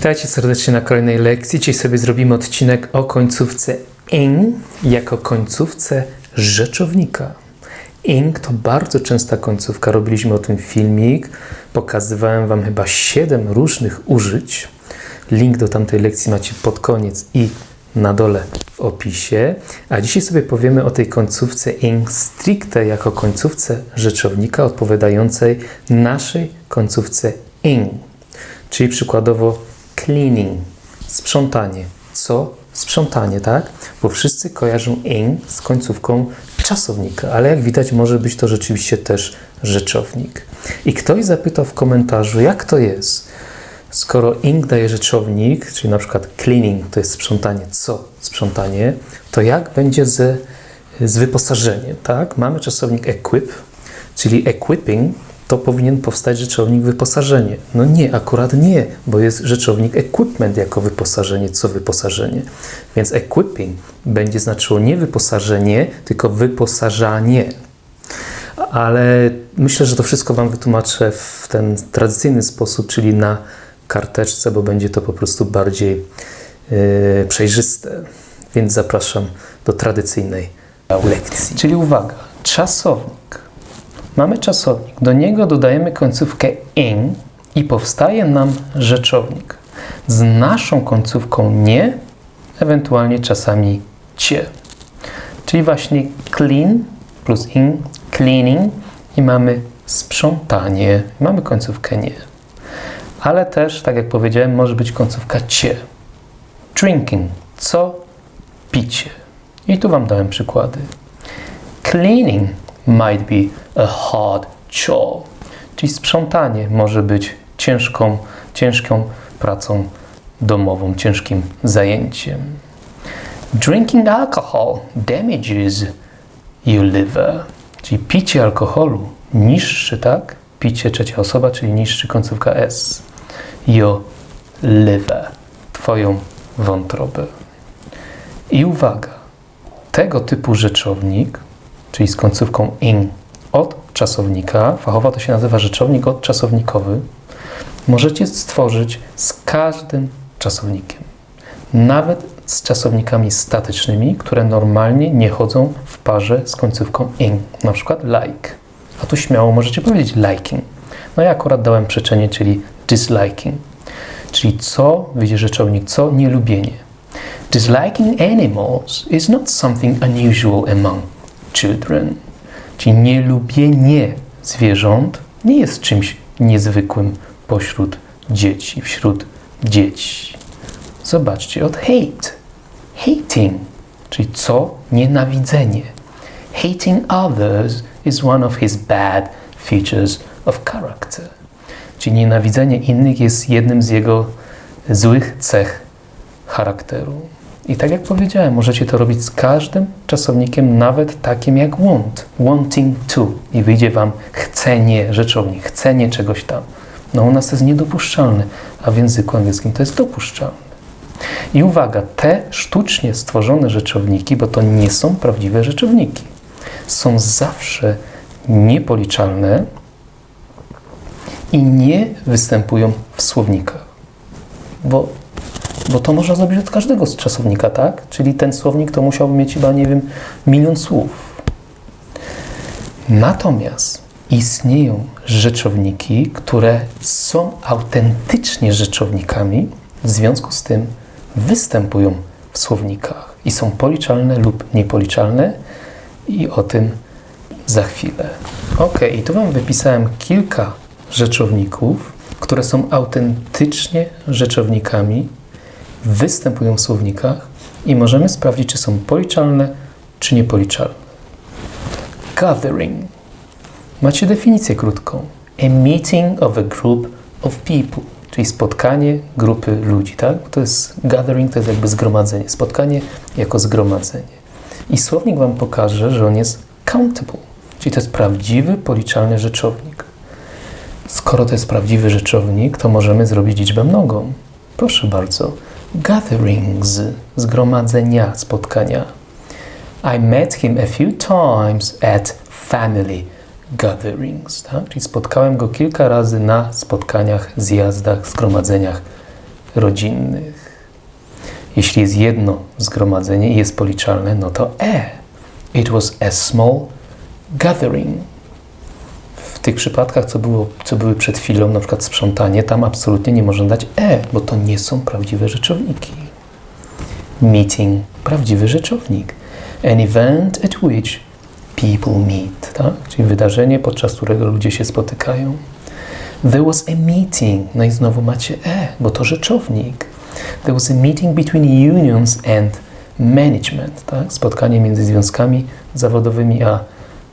Witajcie serdecznie na kolejnej lekcji. Dzisiaj sobie zrobimy odcinek o końcówce ing jako końcówce rzeczownika. Ing to bardzo częsta końcówka. Robiliśmy o tym filmik. Pokazywałem Wam chyba 7 różnych użyć. Link do tamtej lekcji macie pod koniec i na dole w opisie. A dzisiaj sobie powiemy o tej końcówce ing stricte jako końcówce rzeczownika odpowiadającej naszej końcówce ing. Czyli przykładowo cleaning, sprzątanie. Co? Sprzątanie, tak? Bo wszyscy kojarzą ing z końcówką czasownika, ale jak widać może być to rzeczywiście też rzeczownik. I ktoś zapytał w komentarzu, jak to jest? Skoro ing daje rzeczownik, czyli na przykład cleaning to jest sprzątanie, co sprzątanie, to jak będzie ze, z wyposażeniem, tak? Mamy czasownik equip, czyli equipping to powinien powstać rzeczownik wyposażenie. No nie, akurat nie, bo jest rzeczownik equipment jako wyposażenie, co wyposażenie. Więc equipping będzie znaczyło nie wyposażenie, tylko wyposażanie. Ale myślę, że to wszystko Wam wytłumaczę w ten tradycyjny sposób, czyli na karteczce, bo będzie to po prostu bardziej yy, przejrzyste. Więc zapraszam do tradycyjnej lekcji. Czyli uwaga, czasownik Mamy czasownik, do niego dodajemy końcówkę ing i powstaje nam rzeczownik. Z naszą końcówką nie, ewentualnie czasami cie. Czyli właśnie clean plus ing, cleaning i mamy sprzątanie. Mamy końcówkę nie. Ale też, tak jak powiedziałem, może być końcówka cie. Drinking, co? Picie. I tu Wam dałem przykłady. Cleaning might be a hard chore. Czyli sprzątanie może być ciężką, ciężką pracą domową, ciężkim zajęciem. Drinking alcohol damages your liver. Czyli picie alkoholu niższy, tak? Picie trzecia osoba, czyli niższy końcówka S. Your liver. Twoją wątrobę. I uwaga, tego typu rzeczownik czyli z końcówką ing od czasownika, fachowo to się nazywa rzeczownik odczasownikowy, możecie stworzyć z każdym czasownikiem. Nawet z czasownikami statycznymi, które normalnie nie chodzą w parze z końcówką ing, na przykład like. A tu śmiało możecie powiedzieć liking. No ja akurat dałem przeczenie, czyli disliking. Czyli co, widzicie rzeczownik, co, nielubienie. Disliking animals is not something unusual among children. Czyli nielubienie zwierząt nie jest czymś niezwykłym pośród dzieci, wśród dzieci. Zobaczcie, od hate. Hating, czyli co? Nienawidzenie. Hating others is one of his bad features of character. Czyli nienawidzenie innych jest jednym z jego złych cech charakteru. I tak jak powiedziałem, możecie to robić z każdym czasownikiem, nawet takim jak want, wanting to. I wyjdzie Wam chcenie, rzeczownik, chcenie czegoś tam. No u nas to jest niedopuszczalne, a w języku angielskim to jest dopuszczalne. I uwaga, te sztucznie stworzone rzeczowniki, bo to nie są prawdziwe rzeczowniki, są zawsze niepoliczalne i nie występują w słownikach. Bo bo to można zrobić od każdego z czasownika, tak? Czyli ten słownik to musiał mieć chyba, nie wiem, milion słów. Natomiast istnieją rzeczowniki, które są autentycznie rzeczownikami, w związku z tym występują w słownikach i są policzalne lub niepoliczalne i o tym za chwilę. Ok, i tu Wam wypisałem kilka rzeczowników, które są autentycznie rzeczownikami występują w słownikach i możemy sprawdzić, czy są policzalne, czy niepoliczalne. Gathering. Macie definicję krótką. A meeting of a group of people, czyli spotkanie grupy ludzi, tak? To jest gathering, to jest jakby zgromadzenie. Spotkanie jako zgromadzenie. I słownik Wam pokaże, że on jest countable, czyli to jest prawdziwy, policzalny rzeczownik. Skoro to jest prawdziwy rzeczownik, to możemy zrobić liczbę mnogą. Proszę bardzo gatherings, zgromadzenia, spotkania. I met him a few times at family gatherings. Tak? Czyli spotkałem go kilka razy na spotkaniach, zjazdach, zgromadzeniach rodzinnych. Jeśli jest jedno zgromadzenie i jest policzalne, no to e. It was a small gathering. W tych przypadkach, co, było, co były przed chwilą, na przykład sprzątanie, tam absolutnie nie można dać e, bo to nie są prawdziwe rzeczowniki. Meeting, prawdziwy rzeczownik. An event at which people meet, tak? czyli wydarzenie, podczas którego ludzie się spotykają. There was a meeting, no i znowu macie e, bo to rzeczownik. There was a meeting between unions and management, tak? spotkanie między związkami zawodowymi a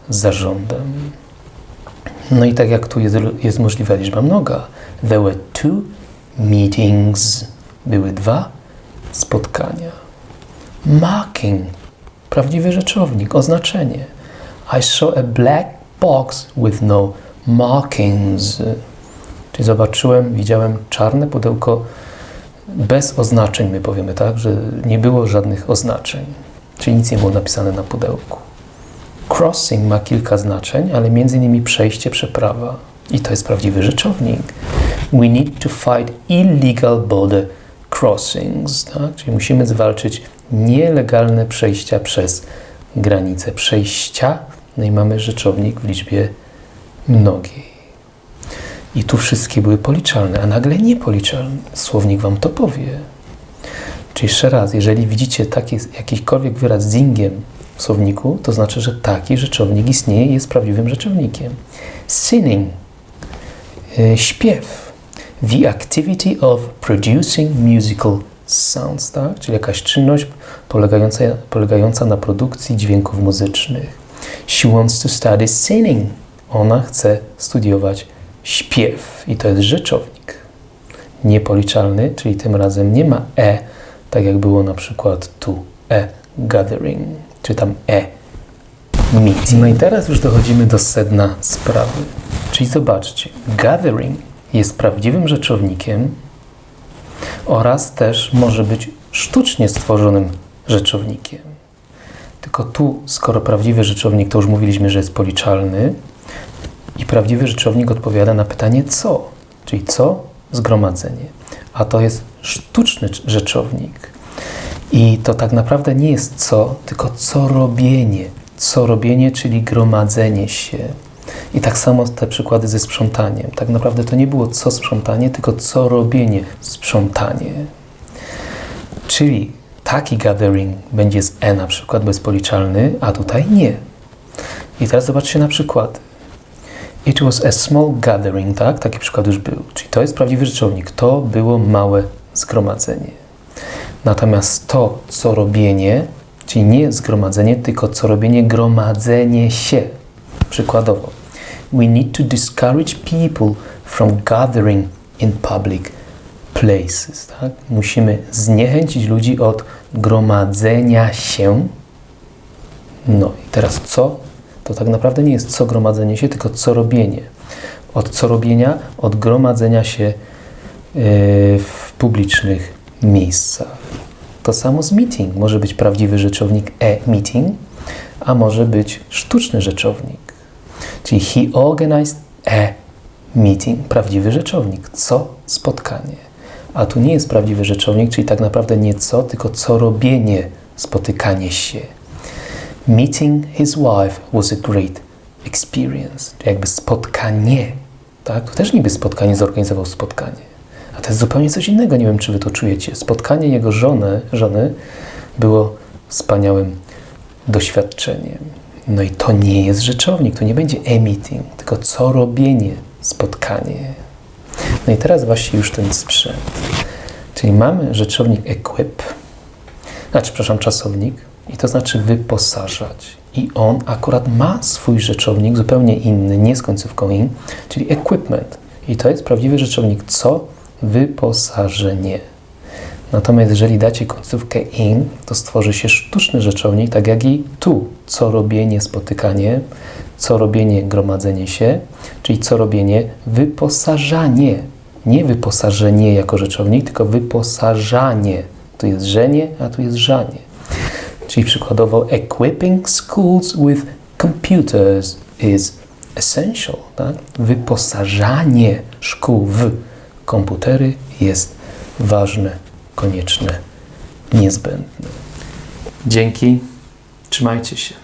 zarządem. No i tak jak tu jest, jest możliwa liczba mnoga, there were two meetings, były dwa spotkania. Marking, prawdziwy rzeczownik, oznaczenie. I saw a black box with no markings. Czyli zobaczyłem, widziałem czarne pudełko bez oznaczeń, my powiemy tak, że nie było żadnych oznaczeń. Czyli nic nie było napisane na pudełku. Crossing ma kilka znaczeń, ale między innymi przejście, przeprawa. I to jest prawdziwy rzeczownik. We need to fight illegal border crossings. Tak? Czyli musimy zwalczyć nielegalne przejścia przez granice. Przejścia, no i mamy rzeczownik w liczbie mnogiej. I tu wszystkie były policzalne, a nagle niepoliczalne. Słownik wam to powie. Czyli jeszcze raz, jeżeli widzicie taki jakikolwiek wyraz z ingiem słowniku, to znaczy, że taki rzeczownik istnieje i jest prawdziwym rzeczownikiem. Singing, e, śpiew. The activity of producing musical sounds, tak? czyli jakaś czynność polegająca, polegająca na produkcji dźwięków muzycznych. She wants to study singing. Ona chce studiować śpiew i to jest rzeczownik. Niepoliczalny, czyli tym razem nie ma e, tak jak było na przykład tu, e gathering, czy tam e meeting. No i teraz już dochodzimy do sedna sprawy. Czyli zobaczcie, gathering jest prawdziwym rzeczownikiem oraz też może być sztucznie stworzonym rzeczownikiem. Tylko tu, skoro prawdziwy rzeczownik, to już mówiliśmy, że jest policzalny, i prawdziwy rzeczownik odpowiada na pytanie co, czyli co? Zgromadzenie. A to jest sztuczny rzeczownik. I to tak naprawdę nie jest co, tylko co robienie. Co robienie, czyli gromadzenie się. I tak samo te przykłady ze sprzątaniem. Tak naprawdę to nie było co sprzątanie, tylko co robienie, sprzątanie. Czyli taki gathering będzie z E na przykład bezpoliczalny, a tutaj nie. I teraz zobaczcie na przykład. It was a small gathering, tak? Taki przykład już był. Czyli to jest prawdziwy rzeczownik. To było małe zgromadzenie. Natomiast to, co robienie, czyli nie zgromadzenie, tylko co robienie, gromadzenie się. Przykładowo. We need to discourage people from gathering in public places. Tak? Musimy zniechęcić ludzi od gromadzenia się. No i teraz co to tak naprawdę nie jest co gromadzenie się, tylko co robienie. Od co robienia, od gromadzenia się e, w publicznych miejscach. To samo z meeting. Może być prawdziwy rzeczownik e-meeting, a może być sztuczny rzeczownik. Czyli he organized a meeting. Prawdziwy rzeczownik. Co? Spotkanie. A tu nie jest prawdziwy rzeczownik, czyli tak naprawdę nie co, tylko co robienie, spotykanie się. Meeting his wife was a great experience. Jakby spotkanie, tak? Też niby spotkanie zorganizował spotkanie. To jest zupełnie coś innego. Nie wiem, czy wy to czujecie. Spotkanie jego żony, żony było wspaniałym doświadczeniem. No i to nie jest rzeczownik, to nie będzie e-meeting, tylko co robienie, spotkanie. No i teraz właśnie już ten sprzęt. Czyli mamy rzeczownik equip, znaczy, przepraszam, czasownik, i to znaczy wyposażać. I on akurat ma swój rzeczownik zupełnie inny, nie z końcówką in, czyli equipment. I to jest prawdziwy rzeczownik co? Wyposażenie. Natomiast jeżeli dacie końcówkę in, to stworzy się sztuczny rzeczownik, tak jak i tu. Co robienie, spotykanie, co robienie, gromadzenie się, czyli co robienie, wyposażanie. Nie wyposażenie jako rzeczownik, tylko wyposażanie. Tu jest żenie, a tu jest żanie. Czyli przykładowo equipping schools with computers is essential. Tak? Wyposażanie szkół w komputery jest ważne, konieczne, niezbędne. Dzięki, trzymajcie się.